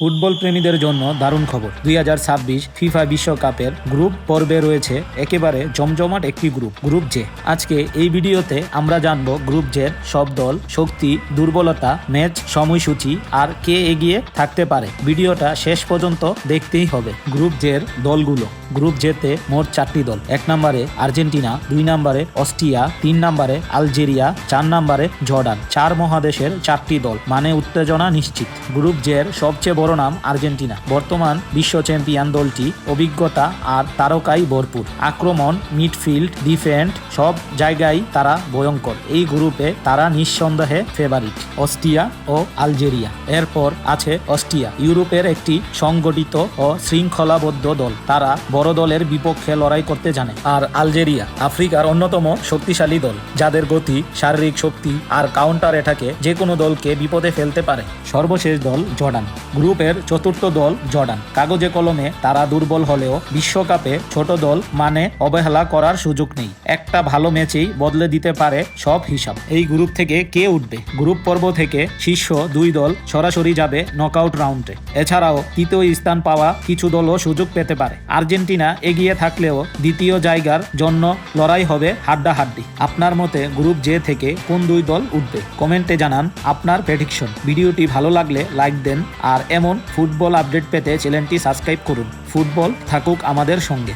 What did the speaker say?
Football প্রেমীদের জন্য দারুণ খবর। দুই হাজার ছাব্বিশ ফিফা বিশ্বকাপের গ্রুপ পর্বে রয়েছে একেবারে জমজমাট একটি গ্রুপ গ্রুপ জে। আজকে এই ভিডিওতে আমরা জানব গ্রুপ জের সব দল, শক্তি, দুর্বলতা, ম্যাচ, সময়সূচি আর কে এগিয়ে থাকতে পারে। ভিডিওটা শেষ পর্যন্ত দেখতেই হবে গ্রুপ জের দলগুলো। গ্রুপ জেতে মোট চারটি দল। এক নম্বরে আর্জেন্টিনা, দুই নম্বরে অস্ট্রিয়া, তিন নম্বরে আলজেরিয়া, চার নম্বরে জর্ডান। চার মহাদেশের চারটি দল মানে উত্তেজনা নিশ্চিত। গ্রুপ জের সবচেয়ে বড় নাম আর্জেন্টিনা। বর্তমান বিশ্ব চ্যাম্পিয়ন দলটি অভিজ্ঞতা আর তারকাই ভরপুর। আক্রমণ, মিডফিল্ড, ডিফেন্ড সব জায়গায় তারা ভয়ঙ্কর। এই গ্রুপে তারা নিঃসন্দেহে ফেভারিট অস্ট্রিয়া ও আলজেরিয়া। এরপর আছে অস্ট্রিয়া, ইউরোপের একটি সংগঠিত ও শৃঙ্খলাবদ্ধ দল। তারা বড় দলের বিপক্ষে লড়াই করতে জানে। আর আলজেরিয়া, আফ্রিকার অন্যতম শক্তিশালী দল, যাদের গতি, শারীরিক শক্তি আর কাউন্টার এটাকে যে কোনো দলকে বিপদে ফেলতে পারে। সর্বশেষ দল জর্ডান গ্রুপের চতুর্থ দল জর্ডান। কাগজে কলমে তারা দুর্বল হলেও বিশ্বকাপে ছোট দল মানে অবহেলা করার সুযোগ নেই। একটা ভালো ম্যাচেই বদলে দিতে পারে সব হিসাব। এই গ্রুপ থেকে কে উঠবে? গ্রুপ পর্ব থেকে শীর্ষ দুই দল সরাসরি যাবে নকআউট রাউন্ডে এছাড়াও তৃতীয় স্থান পাওয়া কিছু দলও সুযোগ পেতে পারে। আর্জেন্টিনা এগিয়ে থাকলেও দ্বিতীয় জায়গার জন্য লড়াই হবে হাড্ডাহাড্ডি। আপনার মতে গ্রুপ জে থেকে কোন দুই দল উঠবে? কমেন্টে জানান আপনার প্রেডিকশন ভিডিওটি ভালো লাগলে লাইক দেন আর এমন ফুটবল আপডেট পেতে চ্যানেলটি সাবস্ক্রাইব করুন। ফুটবল থাকুক আমাদের সঙ্গে।